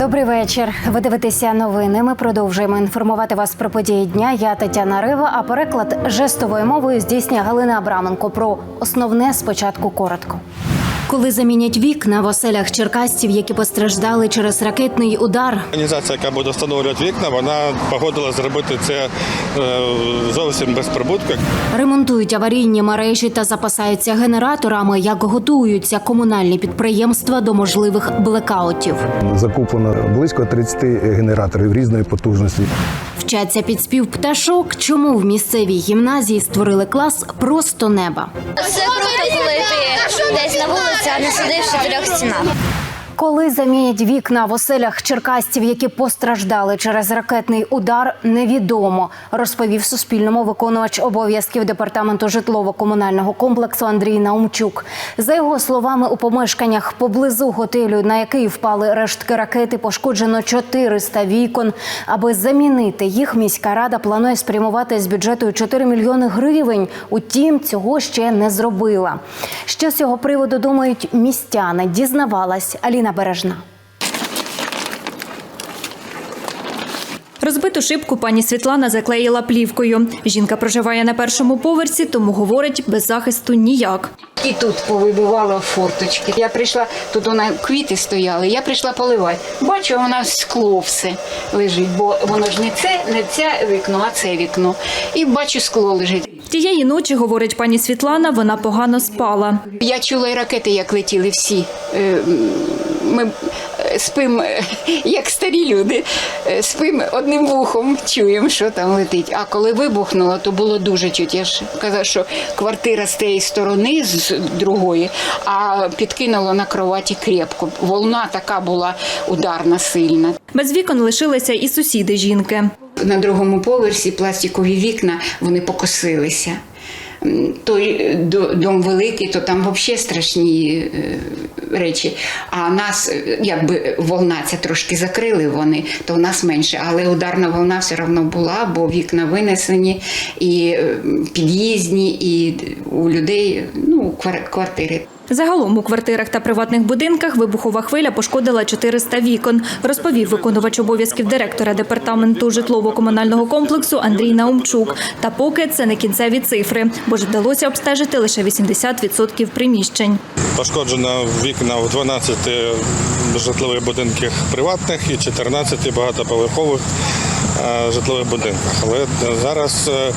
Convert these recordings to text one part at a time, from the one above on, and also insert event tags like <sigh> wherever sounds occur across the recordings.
Добрий вечір. Ви дивитеся новини. Ми продовжуємо інформувати вас про події дня. Я Тетяна Рива. А переклад жестовою мовою здійснює Галина Абраменко. Про основне спочатку коротко. Коли замінять вікна в оселях черкасців, які постраждали через ракетний удар, Організація, яка буде встановлювати вікна, вона погодила зробити це е, зовсім без прибутку. ремонтують аварійні мережі та запасаються генераторами, як готуються комунальні підприємства до можливих блекаутів. Закуплено близько 30 генераторів різної потужності. Вчаться під спів пташок. Чому в місцевій гімназії створили клас просто неба? Це круто, коли ти десь на вулиці, а не сидиш в чотирьох стінах. Коли замінять вікна в оселях черкасців, які постраждали через ракетний удар, невідомо, розповів Суспільному виконувач обов'язків департаменту житлово-комунального комплексу Андрій Наумчук. За його словами, у помешканнях поблизу готелю, на який впали рештки ракети, пошкоджено 400 вікон. Аби замінити їх, міська рада планує спрямувати з бюджету 4 мільйони гривень. Утім, цього ще не зробила. Що з цього приводу думають містяни? Дізнавалась Аліна Бережна. Розбиту шибку пані Світлана заклеїла плівкою. Жінка проживає на першому поверсі, тому говорить, без захисту ніяк. І тут повибивала форточки. Я прийшла, тут вона квіти стояли, я прийшла поливати. Бачу, вона скло все лежить, бо воно ж не це, не це вікно, а це вікно. І бачу, скло лежить. Тієї ночі, говорить пані Світлана, вона погано спала. Я чула і ракети, як летіли всі. Ми е, спимо, е, <laughs> як старі люди, е, спимо одним вухом, чуємо, що там летить. А коли вибухнуло, то було дуже чуть. Я ж казав, що квартира з тієї сторони, з другої, а підкинуло на кроваті крепко. Волна така була ударна, сильна. Без вікон лишилися і сусіди жінки. На другому поверсі пластикові вікна вони покосилися. Той дом великий, то там взагалі страшні е, речі. А нас, е, якби волна ця трошки закрили вони, то в нас менше. Але ударна волна все одно була, бо вікна винесені, і під'їздні, і у людей ну, квартири. Загалом у квартирах та приватних будинках вибухова хвиля пошкодила 400 вікон, розповів виконувач обов'язків директора департаменту житлово-комунального комплексу Андрій Наумчук. Та поки це не кінцеві цифри, бо ж вдалося обстежити лише 80% приміщень. Пошкоджено вікна в 12 житлових будинках приватних і 14 багатоповерхових е, житлових будинках. Але зараз е,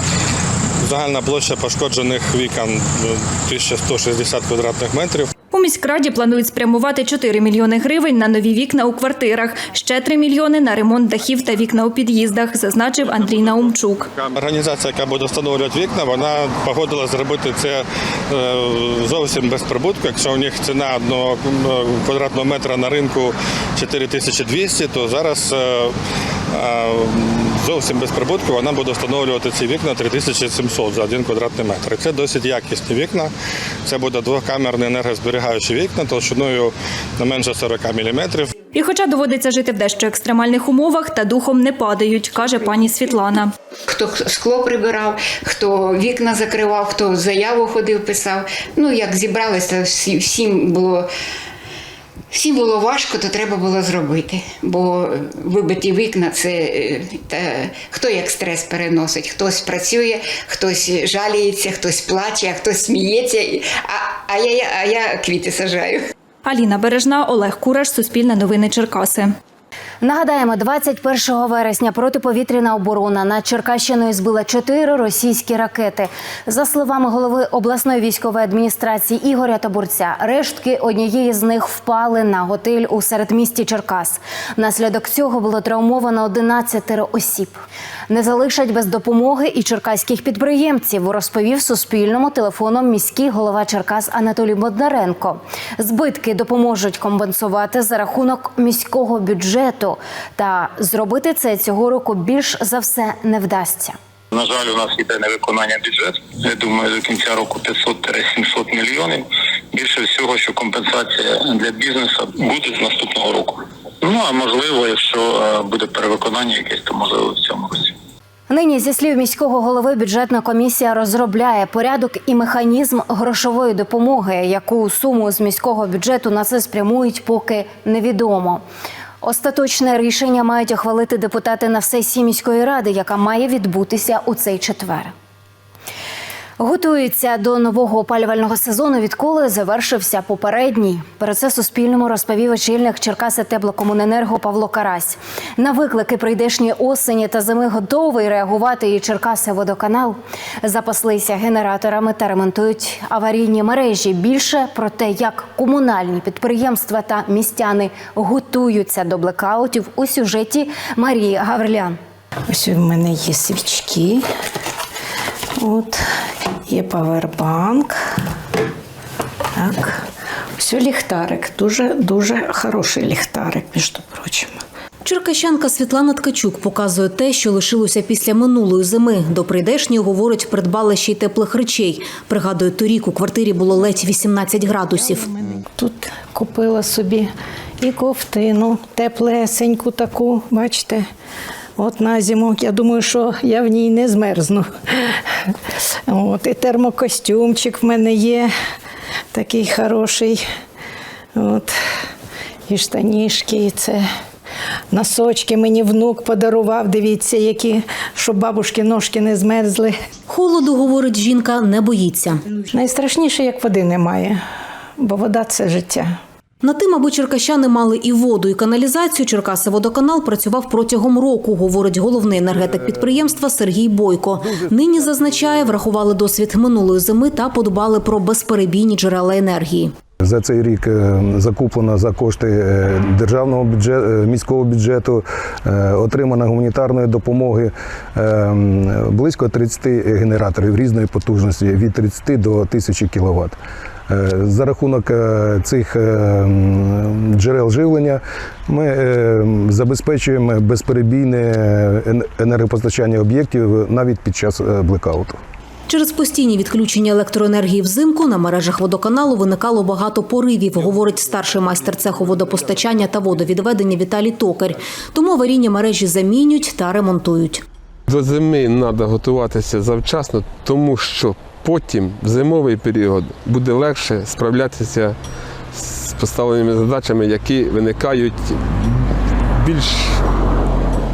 загальна площа пошкоджених вікон е, 1160 квадратних метрів. У міськраді планують спрямувати 4 мільйони гривень на нові вікна у квартирах, ще 3 мільйони на ремонт дахів та вікна у під'їздах, зазначив Андрій Наумчук. Організація, яка буде встановлювати вікна, вона погодила зробити це е, зовсім без прибутку. Якщо у них ціна одного е, квадратного метра на ринку 4200, то зараз е, е, зовсім без прибутку вона буде встановлювати ці вікна 3700 за один квадратний метр. І Це досить якісні вікна. Це буде двокамерні енергозберігаючі вікна толщиною не менше 40 мм. І хоча доводиться жити в дещо екстремальних умовах, та духом не падають, каже пані Світлана. Хто скло прибирав, хто вікна закривав, хто заяву ходив, писав. Ну, як зібралися, всім було. Всім було важко, то треба було зробити. Бо вибиті вікна це е, та, хто як стрес переносить. Хтось працює, хтось жаліється, хтось плаче, хтось сміється. А, а, я, а я квіти сажаю. Аліна Бережна, Олег Кураш, Суспільне новини Черкаси. Нагадаємо, 21 вересня протиповітряна оборона над Черкащиною збила чотири російські ракети. За словами голови обласної військової адміністрації Ігоря Табурця, рештки однієї з них впали на готель у середмісті Черкас. Внаслідок цього було травмовано 11 осіб. Не залишать без допомоги і черкаських підприємців, розповів Суспільному телефоном міський голова Черкас Анатолій Боднаренко. Збитки допоможуть компенсувати за рахунок міського бюджету. Та зробити це цього року більш за все не вдасться. На жаль, у нас йде невиконання бюджету. Я думаю, до кінця року 500-700 мільйонів. Більше всього, що компенсація для бізнесу буде з наступного року. Ну а можливо, якщо е, буде перевиконання якесь, то можливо в цьому році. Нині, зі слів міського голови, бюджетна комісія розробляє порядок і механізм грошової допомоги, яку суму з міського бюджету на це спрямують, поки невідомо. Остаточне рішення мають ухвалити депутати на сесії міської ради, яка має відбутися у цей четвер. Готується до нового опалювального сезону, відколи завершився попередній. Про це Суспільному розповів очільник Черкаси теплокомуненерго Павло Карась. На виклики прийдешньої осені та зими готовий реагувати і Черкаси водоканал. Запаслися генераторами та ремонтують аварійні мережі. Більше про те, як комунальні підприємства та містяни готуються до блекаутів у сюжеті Марії Гаврилян. Ось у мене є свічки. От, є павербанк. Так. Ось ліхтарик. Дуже дуже хороший ліхтарик, між прочим. Черкащанка Світлана Ткачук показує те, що лишилося після минулої зими. До прийдешньої, говорить, придбала ще й теплих речей. Пригадує, торік у квартирі було ледь 18 градусів. Тут купила собі і ковтину, теплесеньку таку, бачите. От на зиму, я думаю, що я в ній не змерзну. От, і термокостюмчик в мене є, такий хороший. От, і штанішки, і це. Носочки мені внук подарував, дивіться, які, щоб бабушки ножки не змерзли. Холоду, говорить жінка, не боїться. Найстрашніше, як води немає, бо вода це життя. На тим, аби черкащани мали і воду, і каналізацію, Черкаси водоканал працював протягом року, говорить головний енергетик підприємства Сергій Бойко. Нині зазначає, врахували досвід минулої зими та подбали про безперебійні джерела енергії. За цей рік е, закуплено за кошти е, державного бюджету, міського бюджету, е, отримано гуманітарної допомоги е, близько 30 генераторів різної потужності від 30 до 1000 кВт. За рахунок е, цих е, джерел живлення ми е, забезпечуємо безперебійне е, енергопостачання об'єктів навіть під час е, блекауту. Через постійні відключення електроенергії взимку на мережах водоканалу виникало багато поривів, говорить старший майстер цеху водопостачання та водовідведення Віталій Токар. Тому аварійні мережі замінюють та ремонтують. До зими треба готуватися завчасно, тому що потім в зимовий період буде легше справлятися з поставленими задачами, які виникають більш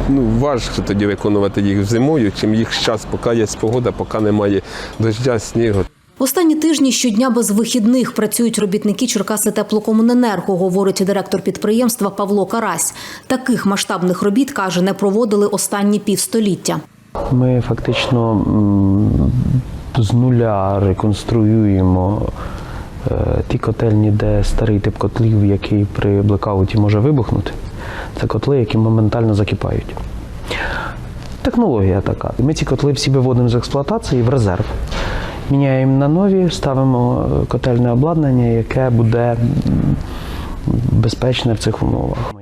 ну, важко тоді виконувати їх зимою, чим їх час, поки є погода, поки немає дождя, снігу. Останні тижні щодня без вихідних працюють робітники Черкаси теплокомуненерго, говорить директор підприємства Павло Карась. Таких масштабних робіт каже, не проводили останні півстоліття. Ми фактично з нуля реконструюємо е, ті котельні, де старий тип котлів, який при блекауті може вибухнути. Це котли, які моментально закипають. Технологія така. Ми ці котли всі виводимо з експлуатації в резерв. Міняємо на нові, ставимо котельне обладнання, яке буде безпечне в цих умовах.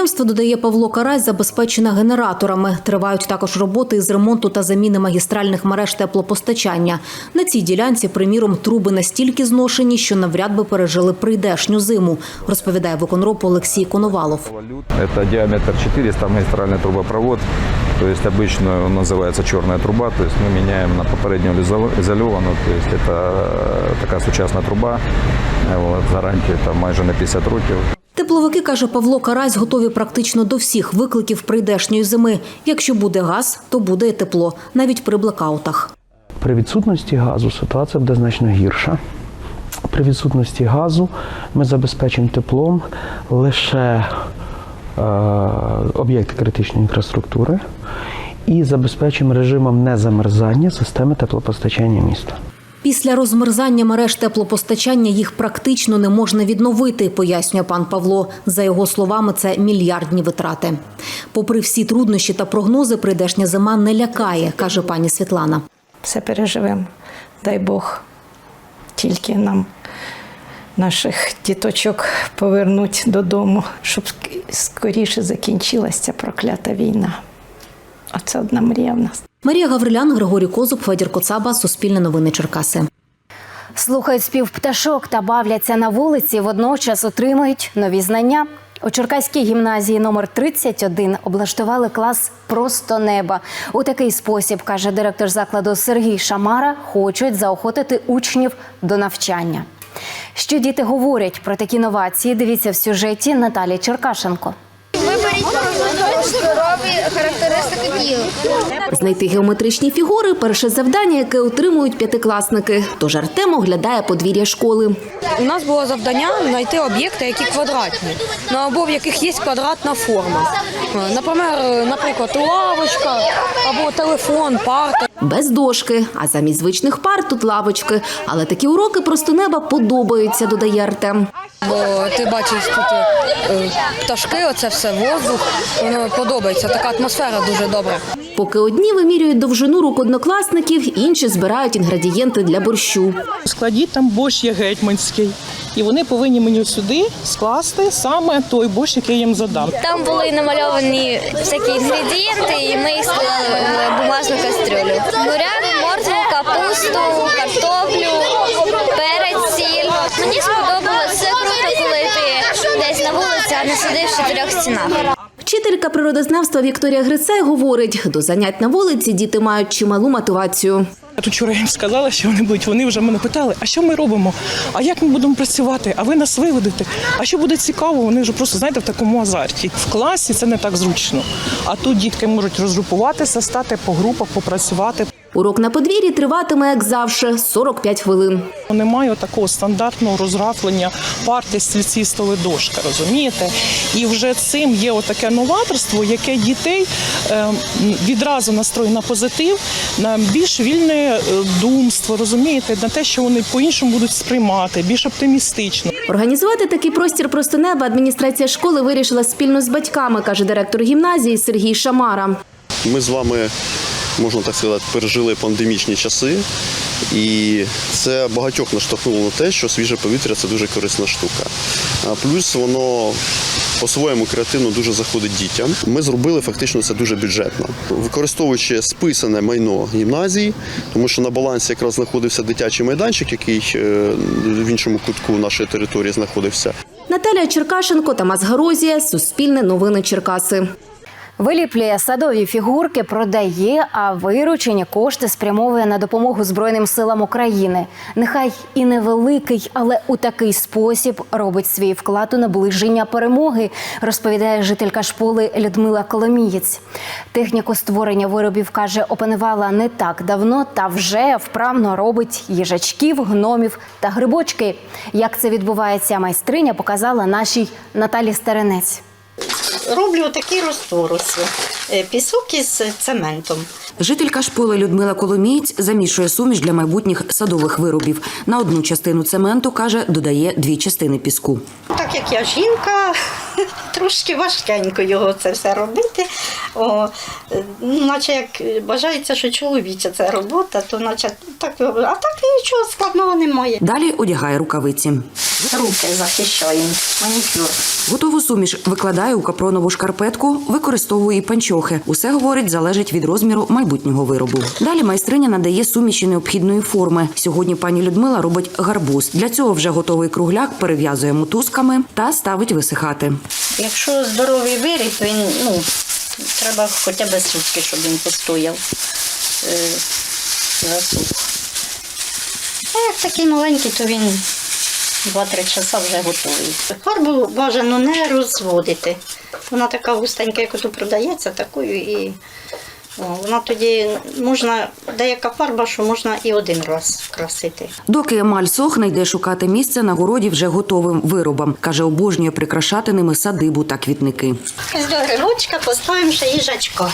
Підприємство, додає Павло Карась, забезпечене генераторами. Тривають також роботи із ремонту та заміни магістральних мереж теплопостачання. На цій ділянці, приміром, труби настільки зношені, що навряд би пережили прийдешню зиму, розповідає виконроб Олексій Коновалов. Это диаметр 400 магистральный трубопровод. То есть обычно он называется черная труба. То есть мы меняем на попереднюю изол- изольованную. То есть это э, така сучасна труба. Е, От, гарантія там майже на 50 років. Тепловики, каже Павло Карась, готові практично до всіх викликів прийдешньої зими. Якщо буде газ, то буде і тепло, навіть при блекаутах. При відсутності газу ситуація буде значно гірша. При відсутності газу ми забезпечимо теплом лише е, об'єкти критичної інфраструктури і забезпечимо режимом незамерзання системи теплопостачання міста. Після розмерзання мереж теплопостачання їх практично не можна відновити, пояснює пан Павло. За його словами, це мільярдні витрати. Попри всі труднощі та прогнози, прийдешня зима не лякає, каже пані Світлана. Все переживемо. Дай Бог, тільки нам наших діточок повернуть додому, щоб скоріше закінчилася ця проклята війна. Оце одна мрія в нас. Марія Гаврилян, Григорій Козуб, Федір Коцаба, Суспільне новини Черкаси. Слухають спів пташок та бавляться на вулиці, водночас отримують нові знання. У Черкаській гімназії номер 31 облаштували клас просто неба. У такий спосіб, каже директор закладу Сергій Шамара, хочуть заохотити учнів до навчання. Що діти говорять про такі новації? Дивіться в сюжеті Наталі Черкашенко. Характеристики тіла. Знайти геометричні фігури перше завдання, яке отримують п'ятикласники. Тож Артем оглядає подвір'я школи. У нас було завдання знайти об'єкти, які квадратні, на обох яких є квадратна форма. Наприклад, наприклад, лавочка або телефон, парта. Без дошки, а замість звичних пар тут лавочки. Але такі уроки просто неба подобаються, додає Артем. Бо ти бачиш тут е, пташки, оце все воздух. Воно подобається. Така атмосфера дуже добра. Поки одні вимірюють довжину рук однокласників, інші збирають інгредієнти для борщу. У складі там борщ є гетьманський. І вони повинні мені сюди скласти саме той борщ, який я їм задам. Там були намальовані всякі інгредієнти, і ми їх склали в бумажну кастрюлю. Буряк, моркву, капусту, картоплю, перець, сіль. Мені сподобалось це круто, коли ти десь на вулиці, а не сидиш в чотирьох стінах. Вчителька природознавства Вікторія Грицай говорить, до занять на вулиці діти мають чималу мотивацію. Я тут вчора їм сказала, що вони будуть. Вони вже мене питали, а що ми робимо? А як ми будемо працювати? А ви нас виведете? А що буде цікаво? Вони вже просто знаєте в такому азарті. В класі це не так зручно. А тут дітки можуть розгрупуватися, стати по групах, попрацювати. Урок на подвір'ї триватиме, як завжди, 45 хвилин. Немає такого стандартного розрафлення парти, стільці, столи, дошка, розумієте? І вже цим є отаке новаторство, яке дітей е, відразу настроює на позитив, на більш вільне е, думство, розумієте, на те, що вони по-іншому будуть сприймати, більш оптимістично. Організувати такий простір просто неба адміністрація школи вирішила спільно з батьками, каже директор гімназії Сергій Шамара. Ми з вами, можна так сказати, пережили пандемічні часи, і це багатьох наштовхнуло на те, що свіже повітря це дуже корисна штука. Плюс воно по-своєму креативно дуже заходить дітям. Ми зробили фактично це дуже бюджетно, використовуючи списане майно гімназії, тому що на балансі якраз знаходився дитячий майданчик, який е, в іншому кутку нашої території знаходився. Наталія Черкашенко, Тамас Гарозія, Суспільне новини Черкаси. Виліплює садові фігурки, продає, а виручені кошти спрямовує на допомогу Збройним силам України. Нехай і невеликий, але у такий спосіб робить свій вклад у наближення перемоги, розповідає жителька школи Людмила Коломієць. Техніку створення виробів каже, опанувала не так давно, та вже вправно робить їжачків, гномів та грибочки. Як це відбувається, майстриня показала нашій Наталі Старинець. Роблю такі розтороси. Е, Пісок із цементом. Жителька школи Людмила Коломієць замішує суміш для майбутніх садових виробів. На одну частину цементу, каже, додає дві частини піску. Так як я жінка, <laughs> трошки важкенько його це все робити. О, ну, наче як бажається, що чоловіча це робота, то наче так, а так нічого складного немає. Далі одягає рукавиці. Руки захищаємо, манікюр. Готову суміш викладає у капронову шкарпетку, використовує панчохи. Усе говорить, залежить від розміру майбутнього виробу. Далі майстриня надає суміші необхідної форми. Сьогодні пані Людмила робить гарбуз. Для цього вже готовий кругляк перев'язує мотузками та ставить висихати. Якщо здоровий виріб, він ну, треба хоча б сутки, щоб він постояв. Е, засух. Як такий маленький, то він 2-3 часа вже готовий. Фарбу бажано не розводити. Вона така густенька, як ото продається, такою і о, вона тоді можна, деяка фарба, що можна і один раз красити. Доки емаль сохне, йде шукати місце на городі вже готовим виробам. Каже, обожнює прикрашати ними садибу та квітники. До грибочка поставимо ще їжачка.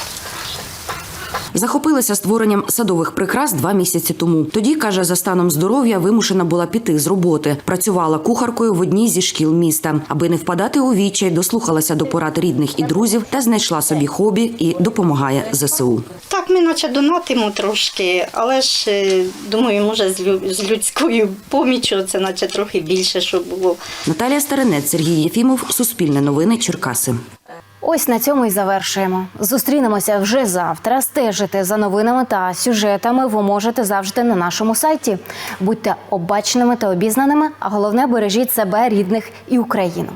Захопилася створенням садових прикрас два місяці тому. Тоді каже, за станом здоров'я вимушена була піти з роботи. Працювала кухаркою в одній зі шкіл міста, аби не впадати у відчай, дослухалася до порад рідних і друзів та знайшла собі хобі і допомагає ЗСУ. Так, ми наче донатимо трошки, але ж е, думаю, може з лю- з людською поміччю це наче трохи більше, щоб було. Наталія Старинець, Сергій Єфімов, Суспільне новини, Черкаси. Ось на цьому і завершуємо. Зустрінемося вже завтра. Стежите за новинами та сюжетами ви можете завжди на нашому сайті. Будьте обачними та обізнаними, а головне бережіть себе, рідних і Україну.